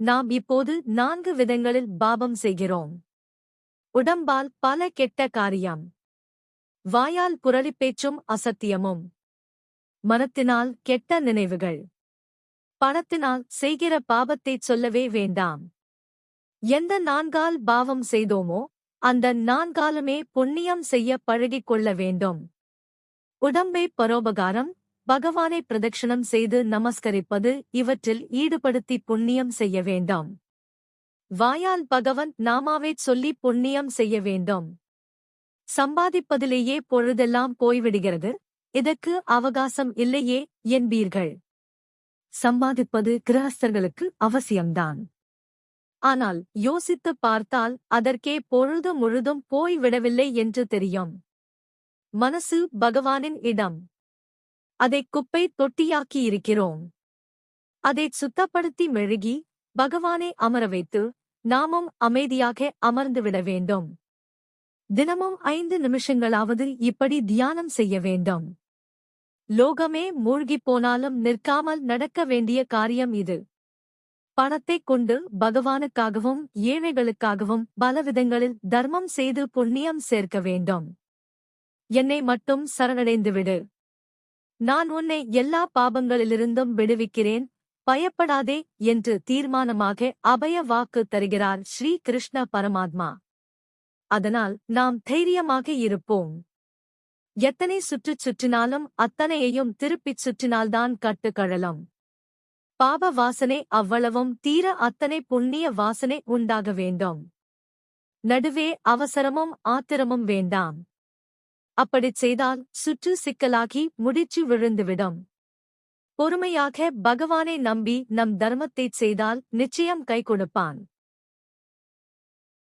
நாம் இப்போது நான்கு விதங்களில் பாபம் செய்கிறோம். உடம்பால் பல கெட்ட காரியம். வாயால் புரளிப்பேச்சும் அசத்தியமும். மனத்தினால் கெட்ட நினைவுகள். பணத்தினால் செய்கிற பாபத்தைச் சொல்லவே வேண்டாம். எந்த நான்கால் பாவம் செய்தோமோ அந்த நான்காலுமே புண்ணியம் செய்ய பழகிக் கொள்ள வேண்டும். உடம்பை பரோபகாரம் பகவானை பிரதட்சணம் செய்து நமஸ்கரிப்பது இவற்றில் ஈடுபடுத்தி புண்ணியம் செய்ய வேண்டாம். வாயால் பகவன் நாமாவைச் சொல்லி புண்ணியம் செய்ய வேண்டும். சம்பாதிப்பதிலேயே பொழுதெல்லாம் போய்விடுகிறது. இதற்கு அவகாசம் இல்லையே என்பீர்கள். சம்பாதிப்பது கிரகஸ்தர்களுக்கு அவசியம்தான். ஆனால் யோசித்துப் பார்த்தால் அதற்கே பொழுது முழுதும் போய்விடவில்லை என்று தெரியும். மனசு பகவானின் இடம். அதை குப்பை தொட்டியாக்கியிருக்கிறோம் அதைச் சுத்தப்படுத்தி மெழுகி பகவானை அமர வைத்து நாமும் அமைதியாக அமர்ந்துவிட வேண்டும். தினமும் ஐந்து நிமிஷங்களாவது இப்படி தியானம் செய்ய வேண்டும். லோகமே மூழ்கிப் போனாலும் நிற்காமல் நடக்க வேண்டிய காரியம் இது. பணத்தைக் கொண்டு பகவானுக்காகவும் ஏழைகளுக்காகவும் பலவிதங்களில் தர்மம் செய்து புண்ணியம் சேர்க்க வேண்டும். என்னை மட்டும் சரணடைந்துவிடு நான் உன்னை எல்லா பாபங்களிலிருந்தும் விடுவிக்கிறேன். பயப்படாதே என்று தீர்மானமாக அபய வாக்கு தருகிறார் ஸ்ரீ கிருஷ்ண பரமாத்மா. அதனால் நாம் தைரியமாக இருப்போம். எத்தனை சுற்றுச் சுற்றினாலும் அத்தனையையும் திருப்பிச் சுற்றினால்தான் கட்டுக்கழலம் பாப வாசனை அவ்வளவும் தீர அத்தனை புண்ணிய வாசனை உண்டாக வேண்டும். நடுவே அவசரமும் ஆத்திரமும் வேண்டாம். அப்படிச் செய்தால் சுற்று சிக்கலாகி முடிச்சு விழுந்துவிடும். பொறுமையாக பகவானை நம்பி நம் தர்மத்தைச் செய்தால் நிச்சயம் கை கொடுப்பான்.